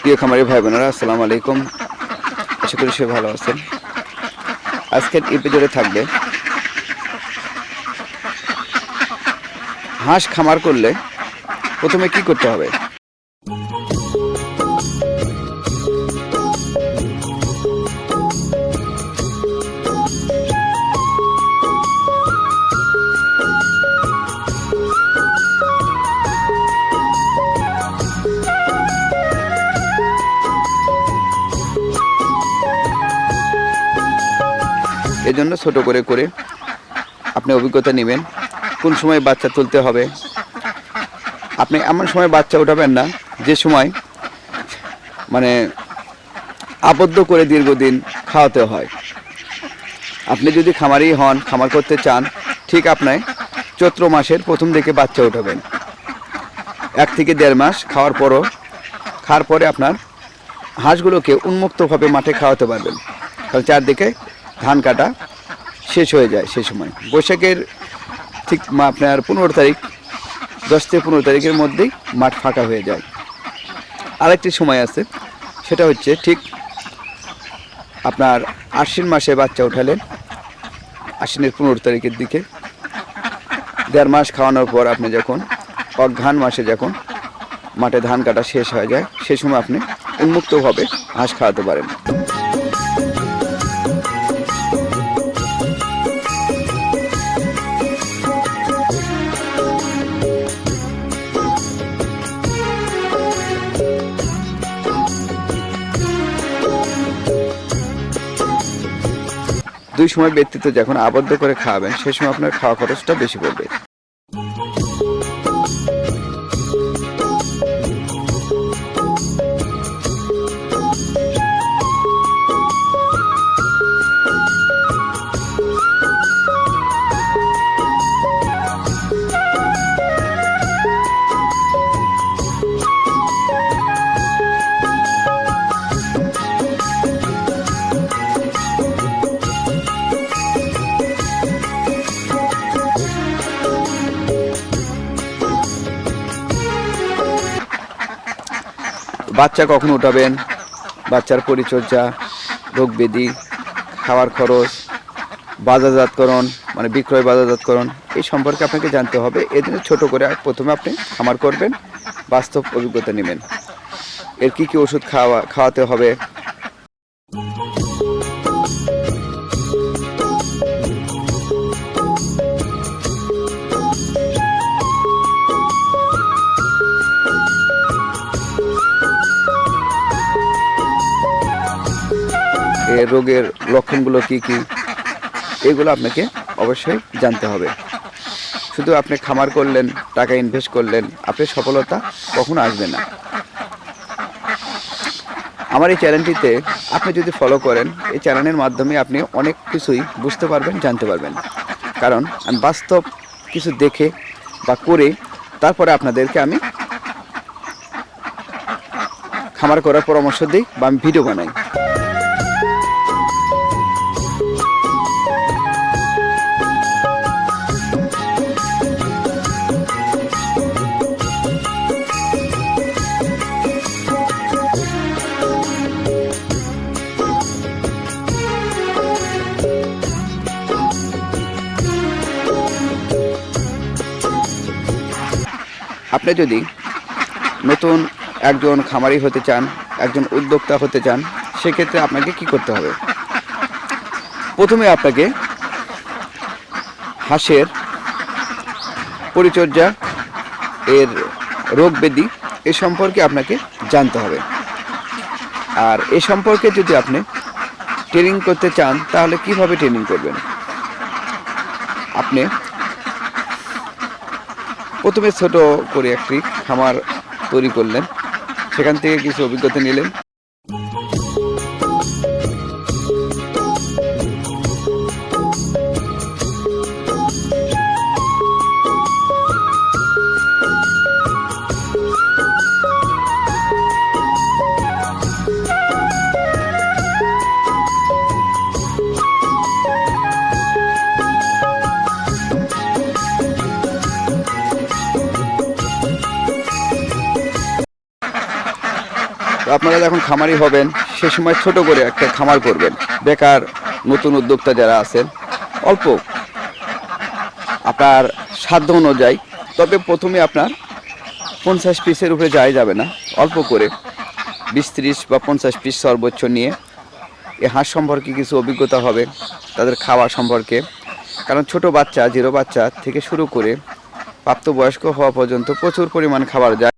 প্রিয় খামারি ভাই বোনেরা, আসসালামু আলাইকুম। আশা করি সে ভালো আছেন। আজকের এপিসোডে থাকবে, হাঁস খামার করলে প্রথমে কি করতে হবে? এজন্য ছোট করে করে আপনি অভিজ্ঞতা নেবেন। কোন সময় বাচ্চা তুলতে হবে? আপনি এমন সময় বাচ্চা উঠাবেন না, যে সময় মানে আবদ্ধ করে দীর্ঘদিন খাওয়াতে হয়। আপনি যদি খামারি হন, খামার করতে চান, ঠিক আপনার চৈত্র মাসের প্রথম দিকে বাচ্চা উঠাবেন। এক থেকে দেড় মাস খাওয়ার পরও, খাওয়ার পরে আপনার হাঁসগুলোকে উন্মুক্তভাবে মাঠে খাওয়াতে পারবেন। কারণ চারদিকে ধান কাটা শেষ হয়ে যায় সেই সময়। বৈশাখের ঠিক আপনার পনেরো তারিখ, দশ থেকে পনেরো তারিখের মধ্যেই মাঠ ফাঁকা হয়ে যায়। আরেকটি সময় আছে, সেটা হচ্ছে ঠিক আপনার আশ্বিন মাসে বাচ্চা উঠালেন আশ্বিনের পনেরো তারিখের দিকে দেড় মাস খাওয়ানোর পর আপনি যখন অঘ্রাণ মাসে যখন মাঠে ধান কাটা শেষ হয়ে যায়, সে সময় আপনি উন্মুক্তভাবে হাঁস খাওয়াতে পারেন। দুই সময় ব্যক্তিত্ব যখন আবদ্ধ করে খাওয়াবেন সেই সময় আপনার খাওয়া খরচটা বেশি পড়বে। বাচ্চা কখন উঠাবেন? বাচ্চার পরিচর্যা, রোগ ব্যাধি, খাওয়ার খরচ, বাজারজাতকরণ মানে বিক্রয় বাজারজাতকরণ, এই সম্পর্কে আপনাকে জানতে হবে। জন্য ছোটো করে প্রথমে আপনি খামার করবেন, বাস্তব অভিজ্ঞতা নেবেন। এর কী কী ওষুধ খাওয়া, খাওয়াতে হবে? এর রোগের লক্ষণগুলো কি কি? এগুলো আপনাকে অবশ্যই জানতে হবে। শুধু আপনি খামার করলেন, টাকা ইনভেস্ট করলেন আপনি সফলতা কখনো আসবে না। আমার এই চ্যানেলটিতে আপনি যদি ফলো করেন, এই চ্যানেলের মাধ্যমে আপনি অনেক কিছুই বুঝতে পারবেন, জানতে পারবেন। কারণ আমি বাস্তব কিছু দেখে বা করে তারপরে আপনাদেরকে আমি খামার করার পরামর্শ দিই বা আমি ভিডিও বানাই। আপনি যদি নতুন একজন খামারি হতে চান, একজন উদ্যোক্তা হতে চান, সেক্ষেত্রে আপনাকে কি করতে হবে? প্রথমে আপনাকে হাঁসের পরিচর্যা, এর রোগ ব্যাধি এ সম্পর্কে আপনাকে জানতে হবে। আর এ সম্পর্কে যদি আপনি ট্রেনিং করতে চান, তাহলে কীভাবে ট্রেনিং করবেন? আপনি প্রথমে ছোট করে একটি খামার তৈরি করলেন। সেখান থেকে কিছু অভিজ্ঞতা নিলেন। আপনারা যখন খামারি হবেন, সে সময় ছোট করে একটা খামার করবেন। বেকার নতুন উদ্যোক্তা যারা আছেন, অল্প। আপনার সাধ্য অনুযায়ী, তবে প্রথমে আপনার পঞ্চাশ পিসের উপরে যাই যাবে না, অল্প করে। বিশ ত্রিশ বা পঞ্চাশ পিস সর্বোচ্চ নিয়ে, এ হাঁস সম্পর্কে কিছু অভিজ্ঞতা হবে, তাদের খাওয়া সম্পর্কে। কারণ ছোট বাচ্চা, জিরো বাচ্চা থেকে শুরু করে প্রাপ্তবয়স্ক হওয়া পর্যন্ত প্রচুর পরিমাণ খাবার যায়।